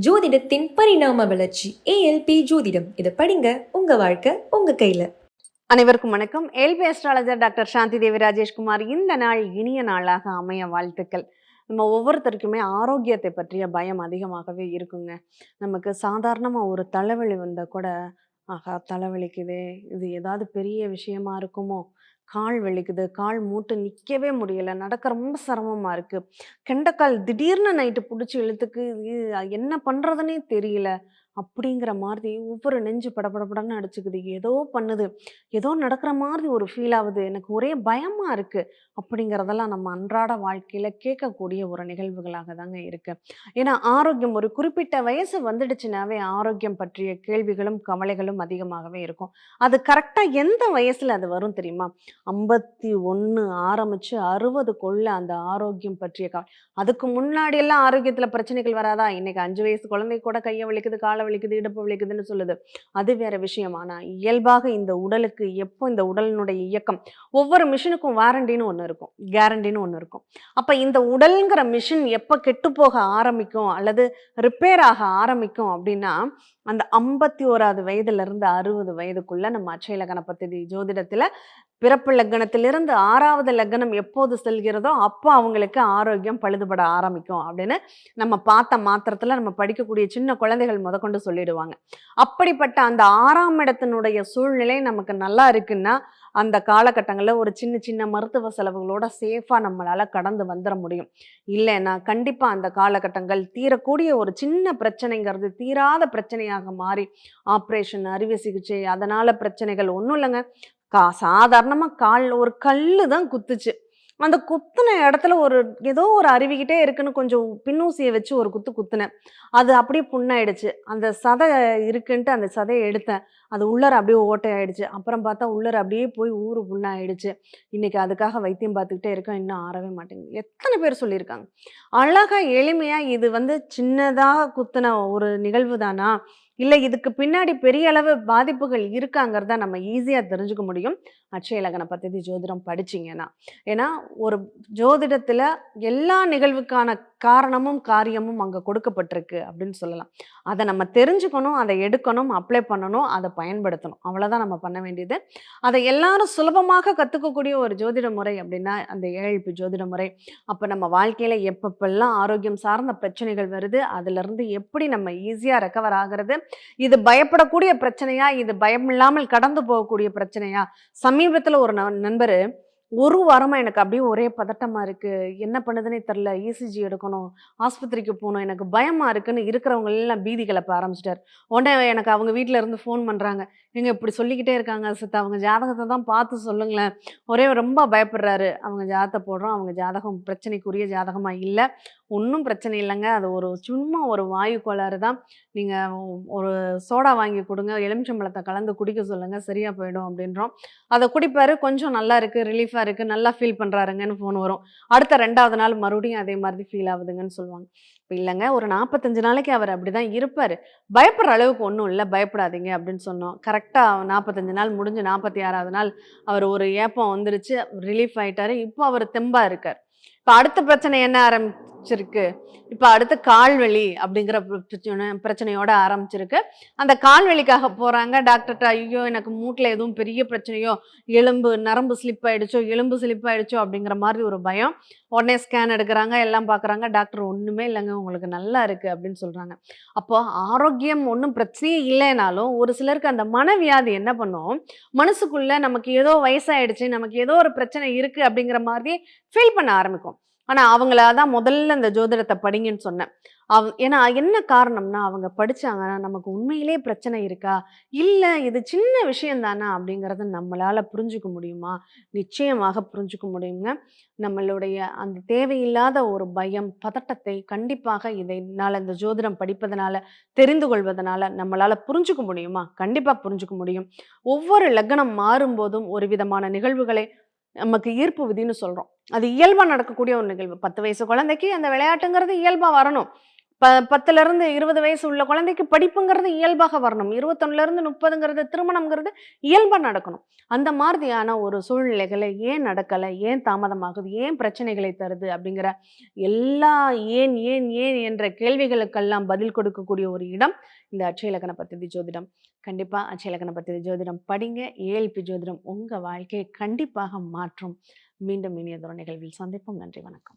ஜோதிடத்தின் பரிணாம வளர்ச்சி ஏஎல்பி ஜோதிடம். இதை படிங்க உங்க வாழ்க்கை உங்க கையில. அனைவருக்கும் வணக்கம். ஏல்பி அஸ்ட்ராலஜர் டாக்டர் சாந்தி தேவி ராஜேஷ்குமார் இந்த நாள் இனிய நாளாக அமைய வாழ்த்துக்கள். நம்ம ஒவ்வொருத்தருக்குமே ஆரோக்கியத்தை பற்றிய பயம் அதிகமாகவே இருக்குங்க. நமக்கு சாதாரணமாக ஒரு தலைவலி வந்தால் கூட ஆஹா தலைவலிக்குதே இது ஏதாவது பெரிய விஷயமா இருக்குமோ? கால் வலிக்குது கால் மூட்டு நிற்கவே முடியல நடக்க ரொம்ப சிரமமாக இருக்குது கெண்டைக்கால் திடீர்னு நைட்டு பிடிச்சி இழுத்துக்கு இது என்ன பண்ணுறதுனே தெரியல. அப்படிங்கிற மாதிரி ஒவ்வொரு நெஞ்சு படபடபடன்னு அடிச்சுக்குது. ஏதோ பண்ணுது. ஏதோ நடக்கிற மாதிரி ஒரு ஃபீல் ஆகுது. எனக்கு ஒரே பயமாக இருக்குது அப்படிங்கிறதெல்லாம் நம்ம அன்றாட வாழ்க்கையில் கேட்கக்கூடிய ஒரு நிகழ்வுகளாக தாங்க இருக்குது ஏன்னா ஆரோக்கியம் ஒரு குறிப்பிட்ட வயசு வந்துடுச்சுனாவே ஆரோக்கியம் பற்றிய கேள்விகளும் கவலைகளும் அதிகமாகவே இருக்கும். அது கரெக்டாக எந்த வயசில் அது வரும் தெரியுமா? ஐம்பத்தி ஒன்று ஆரம்பித்து அறுபதுக்குள்ள அந்த ஆரோக்கியம் பற்றிய கவலை அதுக்கு முன்னாடியெல்லாம் ஆரோக்கியத்தில் பிரச்சனைகள் வராதா? இன்றைக்கி அஞ்சு வயசு குழந்தை கூட கையை வலிக்குது காலை வலிக்குது இடுப்பு வலிக்குதுன்னு சொல்லுது. அது வேற விஷயம். ஆனால் இயல்பாக இந்த உடலுக்கு எப்போ இந்த உடலினுடைய இயக்கம்? ஒவ்வொரு மிஷினுக்கும் வாரண்டின்னு ஒன்று இருக்கும். கேரண்டின்னு ஒன்று இருக்கும். அப்போ இந்த உடல்ங்கிற மிஷின் எப்போ கெட்டு போக ஆரம்பிக்கும்? அல்லது ரிப்பேர் ஆக ஆரம்பிக்கும் அப்படின்னா அந்த ஐம்பத்தி ஓராவது வயதுலேருந்து அறுபது வயதுக்குள்ளே நம்ம அச்சய லக்ன பத்தி பிறப்பு லக்னத்திலிருந்து ஆறாவது லக்னம் எப்போது செல்கிறதோ அப்போ அவங்களுக்கு ஆரோக்கியம் பழுதுபட ஆரம்பிக்கும் அப்படின்னு நம்ம பார்த்த மாத்திரத்தில் நம்ம படிக்கக்கூடிய சின்ன குழந்தைகள் முதற்கொண்டு சொல்லிடுவாங்க. அப்படிப்பட்ட அந்த ஆறாம் இடத்தினுடைய சூழ்நிலை நமக்கு நல்லா இருக்குன்னா அந்த காலகட்டங்களில் ஒரு சின்ன சின்ன மருத்துவ செலவுகளோட சேஃபாக நம்மளால் கடந்து வந்துட முடியும். இல்லைன்னா கண்டிப்பாக அந்த காலகட்டங்கள் தீரக்கூடிய ஒரு சின்ன பிரச்சனைங்கிறது தீராத பிரச்சனையாக மாறி ஆப்ரேஷன் அறுவை சிகிச்சை அதனால் பிரச்சனைகள் ஒன்றும் இல்லைங்க. கா சாதாரணமாக கால் ஒரு கல் தான் குத்துச்சு. அந்த குத்துன இடத்துல ஒரு ஏதோ ஒரு அருவிக்கிட்டே இருக்குன்னு கொஞ்சம் பின்னூசியை வச்சு ஒரு குத்து குத்துனேன். அது அப்படியே புண்ணாயிடுச்சு. அந்த சதை இருக்குன்ட்டு அந்த சதையை எடுத்தேன். அது உள்ளர அப்படியே ஓட்டையாயிடுச்சு. அப்புறம் பார்த்தா உள்ளர அப்படியே போய் ஊறு புண்ணாயிடுச்சு. இன்னைக்கு அதுக்காக வைத்தியம் பார்த்துக்கிட்டே இருக்கேன். இன்னும் ஆறவே மாட்டேங்குது. எத்தனை பேர் சொல்லியிருக்காங்க? அழகா எளிமையாக இது வந்து சின்னதாக குத்துன ஒரு நிகழ்வு தானா? இல்லை இதுக்கு பின்னாடி பெரிய அளவு பாதிப்புகள் இருக்காங்கிறத நம்ம ஈஸியாக தெரிஞ்சுக்க முடியும். அட்சய லக்ன பத்தி ஜோதிடம் படிச்சீங்கன்னா. ஏன்னா ஒரு ஜோதிடத்தில் எல்லா நிகழ்வுக்கான காரணமும் காரியமும் அங்கே கொடுக்கப்பட்டிருக்கு அப்படின்னு சொல்லலாம். அதை நம்ம தெரிஞ்சுக்கணும் அதை எடுக்கணும் அப்ளை பண்ணணும் அதை பயன்படுத்தணும். அவ்வளோதான் நம்ம பண்ண வேண்டியது. அதை எல்லாரும் சுலபமாக கற்றுக்கக்கூடிய ஒரு ஜோதிட முறை அப்படின்னா அந்த ஏழைப்பு ஜோதிட முறை. அப்போ நம்ம வாழ்க்கையில் எப்பப்பெல்லாம் ஆரோக்கியம் சார்ந்த பிரச்சனைகள் வருது அதுலேருந்து எப்படி நம்ம ஈஸியாக ரெக்கவர் ஆகிறது இது பயப்படக்கூடிய பிரச்சனையா? இது பயம் இல்லாமல் கடந்து போகக்கூடிய பிரச்சனையா? சமீபத்தில் ஒரு நண்பர் ஒரு வாரமாக எனக்கு அப்படியே ஒரே பதட்டமாக இருக்குது என்ன பண்ணுதுன்னே தெரில இசிஜி எடுக்கணும். ஆஸ்பத்திரிக்கு போகணும். எனக்கு பயமாக இருக்குன்னு இருக்கிறவங்க எல்லாம் பீதி கிளப்ப ஆரம்பிச்சிட்டார். உடனே எனக்கு அவங்க வீட்டில் இருந்து ஃபோன் பண்ணுறாங்க நீங்கள் இப்படி சொல்லிக்கிட்டே இருக்காங்க சித்த. அவங்க ஜாதகத்தை தான் பார்த்து சொல்லுங்களேன். ஒரே ரொம்ப பயப்படுறாரு. அவங்க ஜாதகத்தை போடுறோம். அவங்க ஜாதகம் பிரச்சனைக்குரிய ஜாதகமாக இல்லை. ஒன்றும் பிரச்சனை இல்லைங்க. அது ஒரு சும்மா ஒரு வாயு கோளாறு தான். நீங்கள் ஒரு சோடா வாங்கி கொடுங்க. எலுமிச்சம்பழத்தை கலந்து குடிக்க சொல்லுங்கள் சரியாக போயிடும் அப்படின்றோம். அதை குடிப்பார். கொஞ்சம் நல்லா இருக்குது ரிலீஃபாக இருக்குது நல்லா ஃபீல் பண்ணுறாருங்கன்னு ஃபோன் வரும். அடுத்த ரெண்டாவது நாள் மறுபடியும் அதே மாதிரி ஃபீல் ஆகுதுங்கன்னு சொல்லுவாங்க. இப்போ இல்லைங்க ஒரு நாற்பத்தஞ்சு நாளைக்கு அவர் அப்படி தான் இருப்பார். பயப்படுற அளவுக்கு ஒன்றும் இல்லை பயப்படாதீங்க அப்படின்னு சொன்னோம். கரெக்டாக நாற்பத்தஞ்சு நாள் முடிஞ்சு நாற்பத்தி ஆறாவது நாள் அவர் ஒரு ஏப்பம் வந்துருச்சு ரிலீஃப் ஆயிட்டாரு. இப்போ அவர் தெம்பாக இருக்கார். இப்போ அடுத்த பிரச்சனை என்ன ஆரம்பிச்சிருக்கு. இப்போ அடுத்து கால்வலி அப்படிங்கிற பிரச்சனை பிரச்சனையோட ஆரம்பிச்சிருக்கு. அந்த கால்வலிக்காக போகிறாங்க டாக்டர்கிட்ட ஐயோ எனக்கு மூட்டில் எதுவும் பெரிய பிரச்சனையோ எலும்பு நரம்பு ஸ்லிப் ஆகிடுச்சோ எலும்பு ஸ்லிப் ஆகிடுச்சோ அப்படிங்கிற மாதிரி ஒரு பயம். உடனே ஸ்கேன் எடுக்கிறாங்க எல்லாம் பார்க்குறாங்க டாக்டர் ஒன்றுமே இல்லைங்க உங்களுக்கு நல்லா இருக்குது அப்படின்னு சொல்கிறாங்க அப்போ ஆரோக்கியம் ஒன்றும் பிரச்சனையே இல்லைனாலும் ஒரு சிலருக்கு அந்த மனவியாதி என்ன பண்ணும்? மனசுக்குள்ளே நமக்கு ஏதோ வயசாயிடுச்சு நமக்கு ஏதோ ஒரு பிரச்சனை இருக்குது அப்படிங்கிற மாதிரி ஃபீல் பண்ண ஆரம்பிக்கும். ஆனால் அவங்கள தான் முதல்ல இந்த ஜோதிடத்தை படிங்கன்னு சொன்னேன். அவ ஏன்னா என்ன காரணம்னா அவங்க படிச்சாங்க நமக்கு உண்மையிலே பிரச்சனை இருக்கா? இல்லை இது சின்ன விஷயம் தானா? அப்படிங்கிறத நம்மளால் புரிஞ்சுக்க முடியுமா? நிச்சயமாக புரிஞ்சுக்க முடியுங்க. நம்மளுடைய அந்த தேவையில்லாத ஒரு பயம் பதட்டத்தை கண்டிப்பாக இதனால் இந்த ஜோதிடம் படிப்பதனால தெரிந்து கொள்வதனால நம்மளால் புரிஞ்சுக்க முடியுமா? கண்டிப்பாக புரிஞ்சுக்க முடியும். ஒவ்வொரு லக்னம் மாறும்போதும் ஒரு விதமான நிகழ்வுகளை நமக்கு ஈர்ப்பு விதின்னு சொல்கிறோம் அது இயல்பாக நடக்கக்கூடிய ஒரு நிகழ்வு. பத்து வயசு குழந்தைக்கு அந்த விளையாட்டுங்கிறது இயல்பாக வரணும். ப பத்துலேருந்து இருபது வயசு உள்ள குழந்தைக்கு படிப்புங்கிறது இயல்பாக வரணும். இருபத்தொன்னுலேருந்து முப்பதுங்கிறது திருமணங்கிறது இயல்பாக நடக்கணும். அந்த மாதிரியான ஒரு சூழ்நிலைகளை ஏன் நடக்கலை? ஏன் தாமதமாகுது? ஏன் பிரச்சனைகளை தருது? அப்படிங்கிற எல்லா ஏன் ஏன் ஏன் என்ற கேள்விகளுக்கெல்லாம் பதில் கொடுக்கக்கூடிய ஒரு இடம் இந்த அச்சயலக்கண பத்திதி ஜோதிடம். கண்டிப்பாக அச்சயலக்கண பத்திதி ஜோதிடம் படிங்க. ஏஎல்பி ஜோதிடம் உங்கள் வாழ்க்கையை கண்டிப்பாக மாற்றும். மீண்டும் இனியதொரு நிகழ்வில் சந்திப்போம். நன்றி வணக்கம்.